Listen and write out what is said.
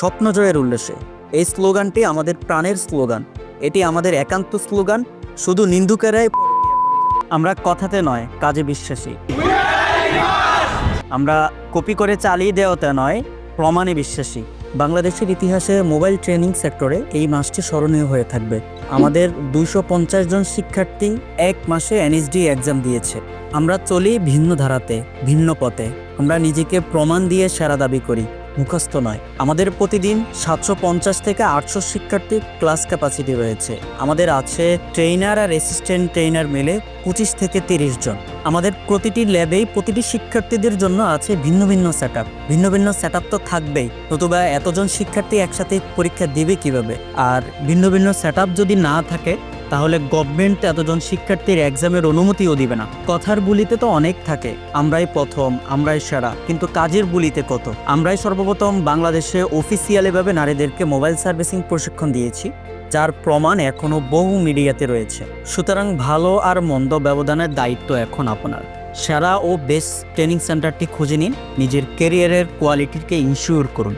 স্বপ্ন জয়ের উল্লাসে এই স্লোগানটি আমাদের প্রাণের স্লোগান। এটি আমাদের একান্ত স্লোগান, শুধু নিন্দুকেরাই আমরা কথাতে নয়, কাজে বিশ্বাসী। আমরা কপি করে চালিয়ে দেওয়াতে নয়, প্রমাণে বিশ্বাসী। বাংলাদেশের ইতিহাসে মোবাইল ট্রেনিং সেক্টরে এই মাসটি স্মরণীয় হয়ে থাকবে। আমাদের দুশো পঞ্চাশ জন শিক্ষার্থী এক মাসে এনএসডি এক্সাম দিয়েছে। আমরা চলি ভিন্ন ধারাতে, ভিন্ন পথে। আমরা নিজেকে প্রমাণ দিয়ে সেরা দাবি করি। মুখস্থ নয়। আমাদের প্রতিদিন সাতশো পঞ্চাশ থেকে আটশো শিক্ষার্থীর ক্লাস ক্যাপাসিটি রয়েছে। আমাদের আছে ট্রেনার আর অ্যাসিস্ট্যান্ট ট্রেনার মিলে পঁচিশ থেকে তিরিশ জন। আমাদের প্রতিটি ল্যাবেই প্রতিটি শিক্ষার্থীদের জন্য আছে ভিন্ন ভিন্ন সেট ভিন্ন ভিন্ন সেট তো থাকবেই। নতুবা এতজন শিক্ষার্থী একসাথে পরীক্ষা দিবে কীভাবে? আর ভিন্ন ভিন্ন সেট যদি না থাকে তাহলে গভর্নমেন্ট এতজন শিক্ষার্থীর এক্সামের অনুমতিও দিবে না। কথার বুলিতে তো অনেক থাকে, আমরাই প্রথম, আমরাই সেরা, কিন্তু কাজের বুলিতে কত? আমরাই সর্বপ্রথম বাংলাদেশে অফিসিয়ালিভাবে নারীদেরকে মোবাইল সার্ভিসিং প্রশিক্ষণ দিয়েছি, যার প্রমাণ এখনও বহু মিডিয়াতে রয়েছে। সুতরাং ভালো আর মন্দ ব্যবধানের দায়িত্ব এখন আপনার। সেরা ও বেস্ট ট্রেনিং সেন্টারটি খুঁজে নিন, নিজের কেরিয়ারের কোয়ালিটিকে ইনশিওর করুন।